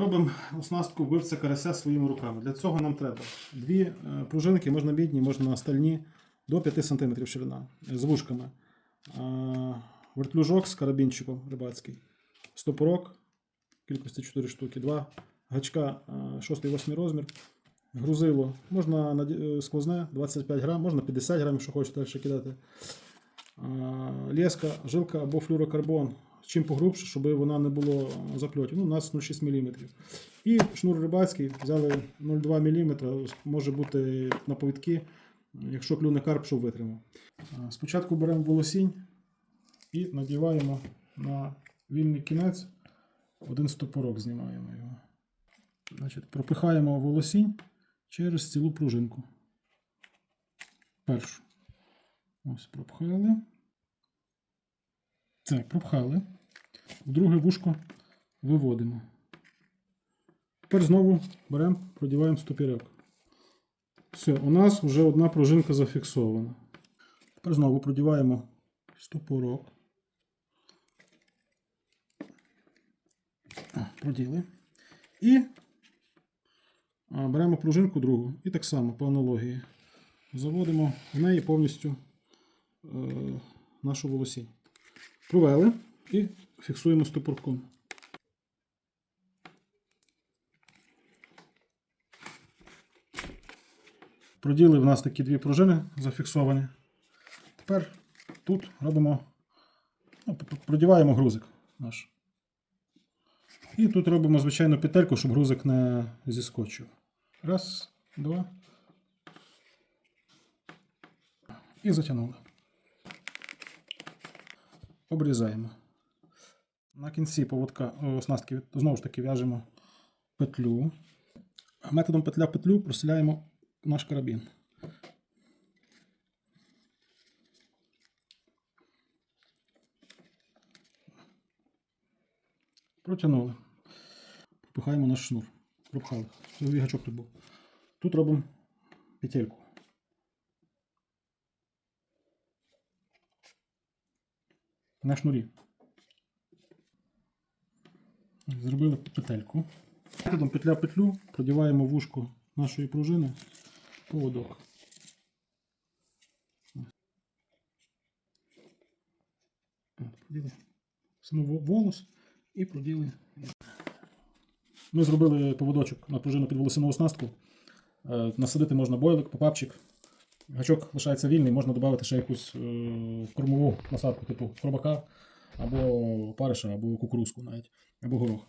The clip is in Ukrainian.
Робимо оснастку вбивця карася своїми руками. Для цього нам треба дві е, пружинки, можна мідні, можна стальні, до 5 см ширина з вушками. Е, Вертлюжок з карабінчиком рибацький. Стопорок кількості 4 штуки, 2 гачка 6-8 розмір. Грузило. Можна е, сквозне 25 грам, можна 50 грам, якщо хочете далі кидати. Леска, жилка або флюрокарбон. Чим погрубше, щоб вона не було запльотів. Ну, у нас 0,6 мм. І шнур рибацький взяли 0,2 мм, може бути на повідки, якщо клюне карп, щоб витримав. Спочатку беремо волосінь і надіваємо на вільний кінець один стопорок, знімаємо його. Значить, пропихаємо волосінь через цілу пружинку. Першу. Ось, пропхали. Так, пропхали. В друге вушко виводимо. Тепер знову беремо, продіваємо стопірок. Все, у нас вже одна пружинка зафіксована. Тепер знову продіваємо стопорок. Проділи. І беремо пружинку другу. І так само по аналогії. Заводимо в неї повністю е, нашу волосінь. Провели і фіксуємо стопорком. Проділи в нас такі дві пружини зафіксовані. Тепер тут робимо, ну, продіваємо грузик наш. І тут робимо звичайну петельку, щоб грузик не зіскочив. Раз, два. І затягнули. Обрізаємо. На кінці поводка оснастки знову ж таки в'яжемо петлю. Методом петля петлю просіляємо наш карабін. Протягнули. Пропихаємо наш шнур. Пропхали. Гачок тут був. Тут робимо петельку. На шнурі. Зробили петельку. Методом петля петлю продіваємо вушку нашої пружини поводок. Проділи саму волос і проділи. Ми зробили поводочок на пружину під волосяну оснастку. Е, Насадити можна бойлик, попапчик. Гачок лишається вільний, можна додати ще якусь е, кормову насадку, типу хробака, або париша, або кукурузку навіть, або горох.